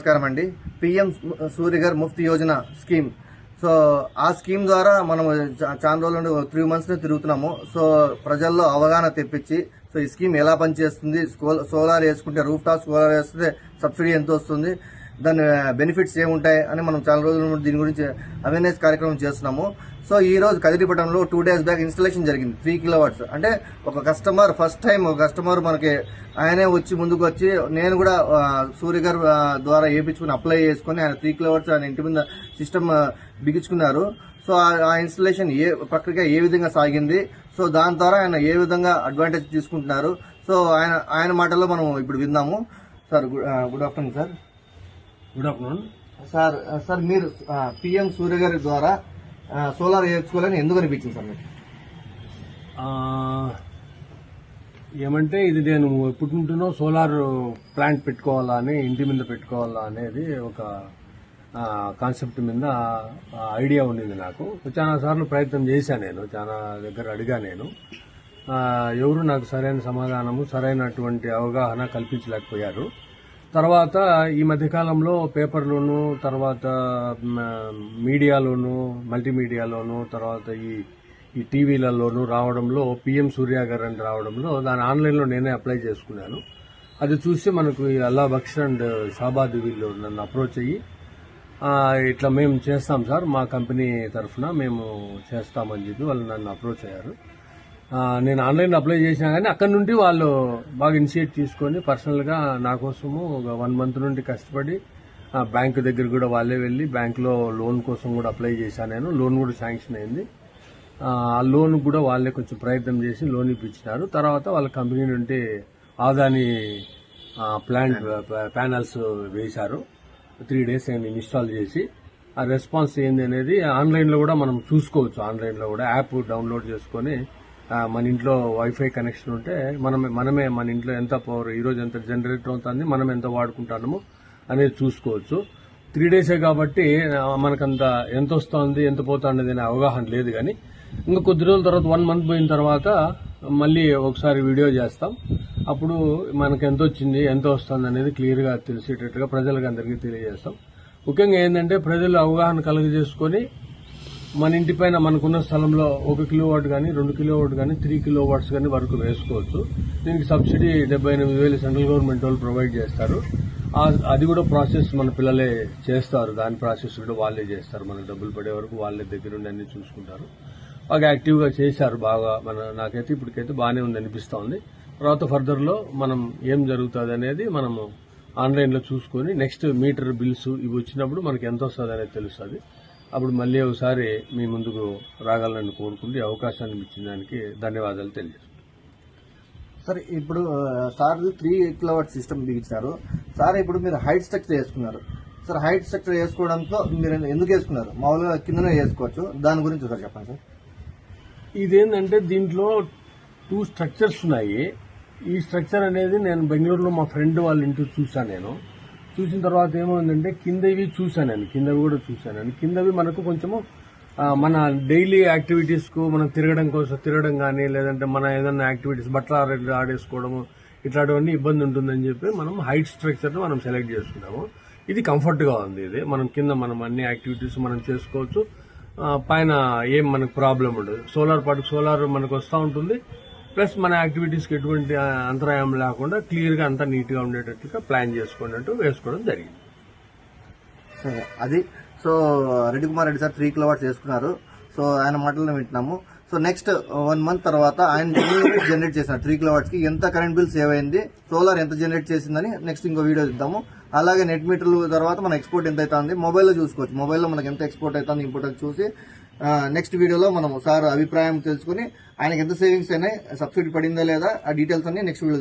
నమస్కారం అండి. PM Suryaghar Muft Yojana scheme. So ఆ స్కీమ్ ద్వారా మనం చాలా రోజుల నుండి త్రీ మంత్స్ తిరుగుతున్నాము. సో ప్రజల్లో అవగాహన తెప్పించి సో ఈ స్కీమ్ ఎలా పనిచేస్తుంది? సోలార్ వేసుకుంటే రూఫ్ టాప్ సోలార్ వేస్తే సబ్సిడీ ఎంత వస్తుంది దాని బెనిఫిట్స్ ఏముంటాయి అని మనం చాలా రోజుల నుండి దీని గురించి అవేర్నెస్ కార్యక్రమం చేస్తున్నాము. సో ఈ రోజు కదిరిపట్నంలో టూ డేస్ బ్యాక్ ఇన్స్టలేషన్ జరిగింది. త్రీ కిలోవాట్స్ అంటే ఒక కస్టమర్ ఫస్ట్ టైం ఒక కస్టమర్ మనకి ఆయనే వచ్చి ముందుకు వచ్చి నేను కూడా సూర్య గారు ద్వారా వేయించుకుని అప్లై చేసుకుని ఆయన త్రీ కిలోవాట్స్ ఆయన ఇంటి మీద సిస్టమ్ బిగించుకున్నారు. సో ఆ- ఆ ఇన్స్టలేషన్ ఏ ప్రక్రియ ఏ విధంగా సాగింది? సో దాని ద్వారా ఆయన ఏ విధంగా అడ్వాంటేజ్ తీసుకుంటున్నారు? సో ఆయన ఆయన మాటల్లో మనం ఇప్పుడు విందాము sir good good afternoon sir good afternoon. Sir sir మీరు పిఎం సూర్య గారి ద్వారా సోలార్ వేయించుకోవాలని ఎందుకు అనిపించింది సార్ మీకు? ఏమంటే ఇది నేను ఎప్పటి నుండినో సోలార్ ప్లాంట్ పెట్టుకోవాలా అని ఇంటి మీద పెట్టుకోవాలా అనేది ఒక కాన్సెప్ట్ మీద ఐడియా ఉండేది నాకు. చాలా సార్లు ప్రయత్నం చేశాను నేను చాలా దగ్గర అడిగా నేను. ఎవరు నాకు సరైన సమాధానము సరైనటువంటి అవగాహన కల్పించలేకపోయారు. తర్వాత ఈ మధ్యకాలంలో పేపర్లోను తర్వాత మీడియాలోను మల్టీమీడియాలోను తర్వాత ఈ ఈ టీవీలలోను రావడంలో పిఎం సూర్య గారు అని రావడంలో దాని ఆన్లైన్లో నేనే అప్లై చేసుకున్నాను. అది చూసి మనకు ఈ అల్లా బక్ష్ అండ్ షాబాద్ వీళ్ళు నన్ను అప్రోచ్ అయ్యి ఇట్లా మేము చేస్తాం సార్ మా కంపెనీ తరఫున మేము చేస్తామని చెప్పి వాళ్ళు నన్ను అప్రోచ్ అయ్యారు. నేను ఆన్లైన్ అప్లై చేసినా కానీ అక్కడ నుండి వాళ్ళు బాగా ఇనిషియేట్ తీసుకొని పర్సనల్గా నా కోసము ఒక వన్ మంత్ నుండి కష్టపడి ఆ, బ్యాంక్ దగ్గర కూడా వాళ్ళే వెళ్ళి బ్యాంక్లో లోన్ కోసం కూడా అప్లై చేశాను నేను. లోన్ కూడా శాంక్షన్ అయింది. ఆ లోన్ కూడా వాళ్ళే కొంచెం ప్రయత్నం చేసి లోన్ ఇప్పించినారు. తర్వాత వాళ్ళ కంపెనీ నుండి ఆదాని ప్లాంట్ ప్యానల్స్ వేశారు. త్రీ డేస్ నేను ఇన్స్టాల్ చేసి ఆ రెస్పాన్స్ ఏంది అనేది ఆన్లైన్లో కూడా మనం చూసుకోవచ్చు. ఆన్లైన్లో కూడా యాప్ డౌన్లోడ్ చేసుకొని మన ఇంట్లో వైఫై కనెక్షన్ ఉంటే మనమే మనమే మన ఇంట్లో ఎంత పవర్ ఈరోజు ఎంత జనరేటర్ అవుతుంది మనం ఎంత వాడుకుంటామో అనేది చూసుకోవచ్చు. త్రీ డేసే కాబట్టి మనకంత ఎంత వస్తుంది ఎంత పోతుంది అనే అవగాహన లేదు కానీ ఇంకా కొద్ది రోజుల తర్వాత వన్ మంత్ పోయిన తర్వాత మళ్ళీ ఒకసారి వీడియో చేస్తాం. అప్పుడు మనకు ఎంత వచ్చింది ఎంత వస్తుంది అనేది క్లియర్గా తెలిసేటట్టుగా ప్రజలకు అందరికీ తెలియజేస్తాం. ముఖ్యంగా ఏంటంటే ప్రజలు అవగాహన కలుగజేసుకొని మన ఇంటి పైన మనకున్న స్థలంలో ఒక కిలో వాట్ కానీ రెండు కిలో వాట్ కానీ త్రీ కిలో వాట్స్ కానీ వరకు వేసుకోవచ్చు. దీనికి సబ్సిడీ డెబ్బై ఎనిమిది వేలు సెంట్రల్ గవర్నమెంట్ వాళ్ళు ప్రొవైడ్ చేస్తారు. అది కూడా ప్రాసెస్ మన పిల్లలే చేస్తారు. దాని ప్రాసెస్ కూడా వాళ్ళే చేస్తారు. మనకు డబ్బులు పడే వరకు వాళ్ళే దగ్గరుండి అన్ని చూసుకుంటారు. బాగా యాక్టివ్గా చేశారు బాగా. మన నాకైతే ఇప్పటికైతే బాగానే ఉంది అనిపిస్తూ ఉంది తర్వాత ఫర్దర్లో మనం ఏం జరుగుతుంది అనేది మనము ఆన్లైన్లో చూసుకొని నెక్స్ట్ మీటర్ బిల్స్ ఇవి వచ్చినప్పుడు మనకి ఎంత వస్తుంది అనేది తెలుస్తుంది. అప్పుడు మళ్ళీ ఒకసారి మీ ముందుకు రాగలనని కోరుకుంటూ అవకాశాన్ని ఇచ్చిన దానికి ధన్యవాదాలు తెలియజేస్తాను సార్ ఇప్పుడు సార్ త్రీ కిలోవాట్ సిస్టమ్ బిగించారు. సార్ ఇప్పుడు మీరు హైట్ స్ట్రక్చర్ వేసుకున్నారు. సార్ హైట్ స్ట్రక్చర్ వేసుకోవడంతో మీరు ఎందుకు వేసుకున్నారు? మామూలుగా కిందనే వేసుకోవచ్చు. దాని గురించి సార్ చెప్పండి సార్. ఇదేంటంటే దీంట్లో టూ స్ట్రక్చర్స్ ఉన్నాయి. ఈ స్ట్రక్చర్ అనేది నేను బెంగళూరులో మా ఫ్రెండ్ వాళ్ళ ఇంటి చూసాను నేను. చూసిన తర్వాత ఏమైందంటే కిందవి చూసాను నేను కిందవి కూడా చూసాను నేను కిందవి మనకు కొంచెము మన డైలీ యాక్టివిటీస్కు మనం తిరగడం కోసం తిరగడం కానీ లేదంటే మన ఏదైనా యాక్టివిటీస్ బట్టలు ఆడేసుకోవడము ఇట్లాంటివన్నీ ఇబ్బంది ఉంటుందని చెప్పి మనం హైట్ స్ట్రక్చర్ను మనం సెలెక్ట్ చేసుకున్నాము. ఇది కంఫర్ట్గా ఉంది ఇది. మనం కింద మనం అన్ని యాక్టివిటీస్ మనం చేసుకోవచ్చు. పైన ఏం మనకు ప్రాబ్లం ఉండదు. సోలార్ పాటు సోలార్ మనకు వస్తూ ఉంటుంది. ప్లస్ మన యాక్టివిటీస్కి ఎటువంటి అంతరాయం లేకుండా క్లియర్గా అంతా నీట్గా ఉండేటట్టుగా ప్లాన్ చేసుకున్నట్టు వేసుకోవడం జరిగింది. సరే అది so Reddy Kumar Reddy sir three kilowatts వేసుకున్నారు సో ఆయన మాటలను వింటున్నాము. సో నెక్స్ట్ వన్ మంత్ తర్వాత ఆయన జనరేట్ చేసిన త్రీ కిలోవాట్స్కి ఎంత కరెంట్ బిల్ సేవ్ అయింది? సోలార్ ఎంత జనరేట్ చేసిందని నెక్స్ట్ ఇంకో వీడియో ఇద్దాము అలాగే నెట్ మీటర్లు తర్వాత మన ఎక్స్పోర్ట్ ఎంత అవుతుంది మొబైల్లో చూసుకోవచ్చు. మొబైల్లో మనకి ఎంత ఎక్స్పోర్ట్ అవుతుంది ఇంపోర్ట్ చూసి నెక్స్ట్ వీడియోలో మనం సార్ అభిప్రాయం తెలుసుకుని ఆయనకి ఎంత సేవింగ్స్ అయినాయి సబ్సిడీ పడిందా లేదా ఆ డీటెయిల్స్ అన్ని నెక్స్ట్ వీడియో